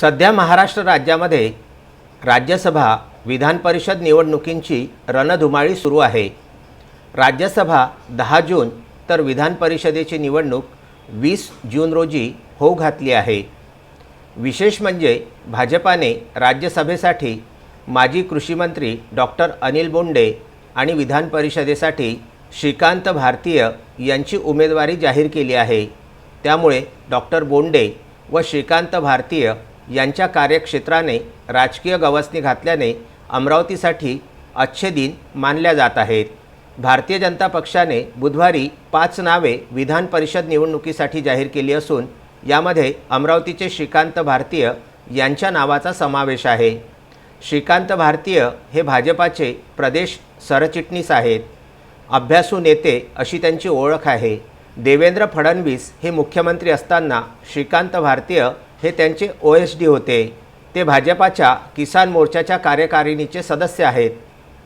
सध्या महाराष्ट्र राज्यामध्ये राज्यसभा विधान परिषद निवडणुकींची रणधुमाळी सुरू आहे. राज्यसभा दहा जून तर विधान परिषदेची निवडणूक वीस जून रोजी होऊ घातली आहे. विशेष म्हणजे भाजपाने राज्यसभेसाठी माजी कृषीमंत्री डॉक्टर अनिल बोंडे आणि विधान परिषदेसाठी श्रीकांत भारतीय यांची उमेदवारी जाहीर केली आहे. त्यामुळे डॉक्टर बोंडे व श्रीकांत भारतीय यांच्या कार्यक्षेत्राने राजकीय गवसणी घातल्याने अमरावतीसाठी अच्छे दिन मानल्या जात आहेत. भारतीय जनता पक्षाने बुधवारी पाच नावे विधान परिषद निवडणुकीसाठी जाहीर केली असून यामध्ये अमरावतीचे श्रीकांत भारतीय यांच्या नावाचा समावेश आहे. श्रीकांत भारतीय हे भाजपाचे प्रदेश सरचिटणीस आहेत. अभ्यासू नेते अशी त्यांची ओळख आहे. देवेंद्र फडणवीस हे मुख्यमंत्री असताना श्रीकांत भारतीय हे त्यांचे ओ एस डी होते. ते भाजपाच्या किसान मोर्चाच्या कार्यकारिणीचे सदस्य आहेत.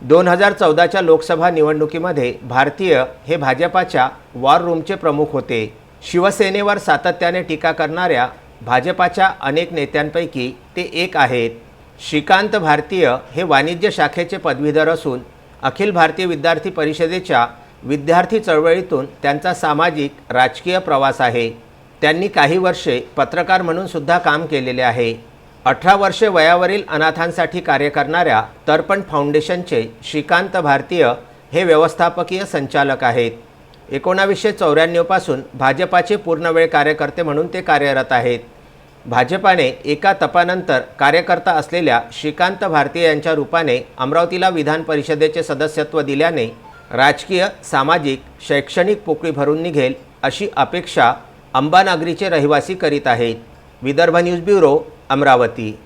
दोन हजार चौदाच्या लोकसभा निवडणुकीमध्ये भारतीय हे भाजपाच्या वॉर रूमचे प्रमुख होते. शिवसेनेवर सातत्याने टीका करणाऱ्या भाजपाच्या अनेक नेत्यांपैकी ते एक आहेत. श्रीकांत भारतीय हे वाणिज्य शाखेचे पदवीधर असून अखिल भारतीय विद्यार्थी परिषदेच्या विद्यार्थी चळवळीतून त्यांचा सामाजिक राजकीय प्रवास आहे. त्यांनी काही वर्षे पत्रकार म्हणून सुद्धा काम केलेले आहे. अठरा वर्षे वयावरील अनाथांसाठी कार्य करणाऱ्या तर्पण फाउंडेशनचे श्रीकांत भारतीय हे व्यवस्थापकीय संचालक आहेत. एकोणावीसशे चौऱ्याण्णवपासून भाजपाचे पूर्णवेळ कार्यकर्ते म्हणून ते कार्यरत आहेत. भाजपाने एका तपानंतर कार्यकर्ता असलेल्या श्रीकांत भारतीय यांच्या रूपाने अमरावतीला विधान परिषदेचे सदस्यत्व दिल्याने राजकीय सामाजिक शैक्षणिक पोकळी भरून निघेल अशी अपेक्षा अंबानागरीचे रहिवासी करीत आहेत. Vidarbha news bureau Amravati.